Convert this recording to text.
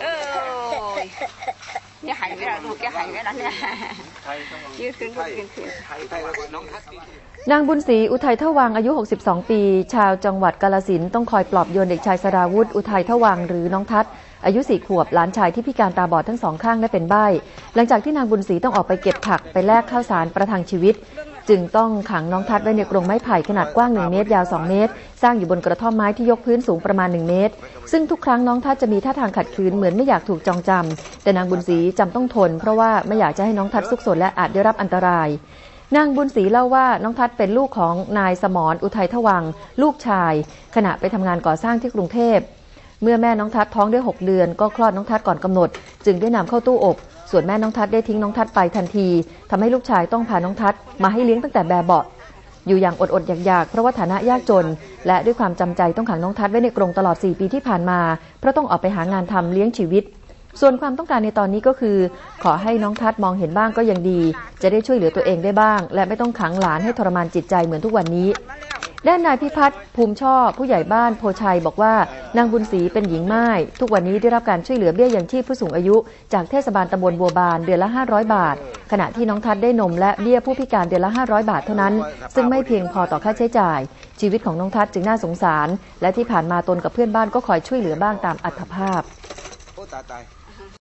เอออย่หายเวลาลูกอย่าหายเวลาเนี่ยยืดขึ้นยืดขึ้นนางบุญศรีอุทัยทวังอายุ 62 ปี ชาวจังหวัดกาลสินต้องคอยปลอบโยนเด็กชายสราวุธอุทัยทวังหรือน้องทัศน์อายุสี่ขวบหลานชายที่พิการตาบอดทั้งสองข้างและเป็นใบ้ หลังจากที่นางบุญศรีต้องออกไปเก็บผักไปแลกข้าวสารประทังชีวิต จึงต้องขังน้องทัศน์ไว้ในกรงไม้ไผ่ขนาดกว้าง 1 เมตร ยาว 2 เมตร สร้างอยู่บนกระท่อมไม้ที่ยกพื้นสูงประมาณ 1 เมตร ซึ่งทุกครั้งน้องทัศน์จะมีท่าทางขัดขืนเหมือนไม่อยากถูกจองจำแต่นางบุญศรีจำต้องทน เพราะว่าไม่อยากจะให้น้องทัศน์ซุกซนและอาจได้รับอันตราย นางบุญศรีเล่าว่าน้องทัศน์เป็นลูกของนายสมรอุทัยทวัง ลูกชาย ขณะไปทำงานก่อสร้างที่กรุงเทพเมื่อแม่น้องทัศน์ท้องได้ 6 เดือนก็คลอดน้องทัศน์ก่อนกำหนด จึงได้นำเข้าตู้อบ ส่วนแม่น้องทัศได้ทิ้งน้องทัศไปทันทีทำให้ลูกชายต้องพาน้องทัศมาให้เลี้ยงตั้งแต่แบบเบาะอยู่อย่างอดๆอยากๆ เพราะว่าฐานะยากจน และด้วยความจำใจต้องขังน้องทัศไว้ในกรงตลอด 4 ปีที่ผ่านมา เพราะต้องออกไปหางานทำเลี้ยงชีวิต ส่วนความต้องการในตอนนี้ก็คือ ขอให้น้องทัศมองเห็นบ้างก็ยังดี จะได้ช่วยเหลือตัวเองได้บ้าง และไม่ต้องขังหลานให้ทรมานจิตใจเหมือนทุกวันนี้ ด้านนายพิพัฒน์ภูมิช่อผู้ใหญ่บ้านโพชัยบอกว่านางบุญศรีเป็นหญิงไม้ทุกวันนี้ได้รับการช่วยเหลือเบี้ยยังชีพผู้สูงอายุ จากเทศบาลตำบลบัวบานเดือนละ 500 บาท ขณะที่น้องทัศน์ได้นมและเบี้ยผู้พิการเดือนละ 500 บาทเท่านั้น ซึ่งไม่เพียงพอต่อค่าใช้จ่าย ชีวิตของน้องทัศน์จึงน่าสงสาร และที่ผ่านมาตนกับเพื่อนบ้านก็คอยช่วยเหลือบ้างตามอัตภาพายตาย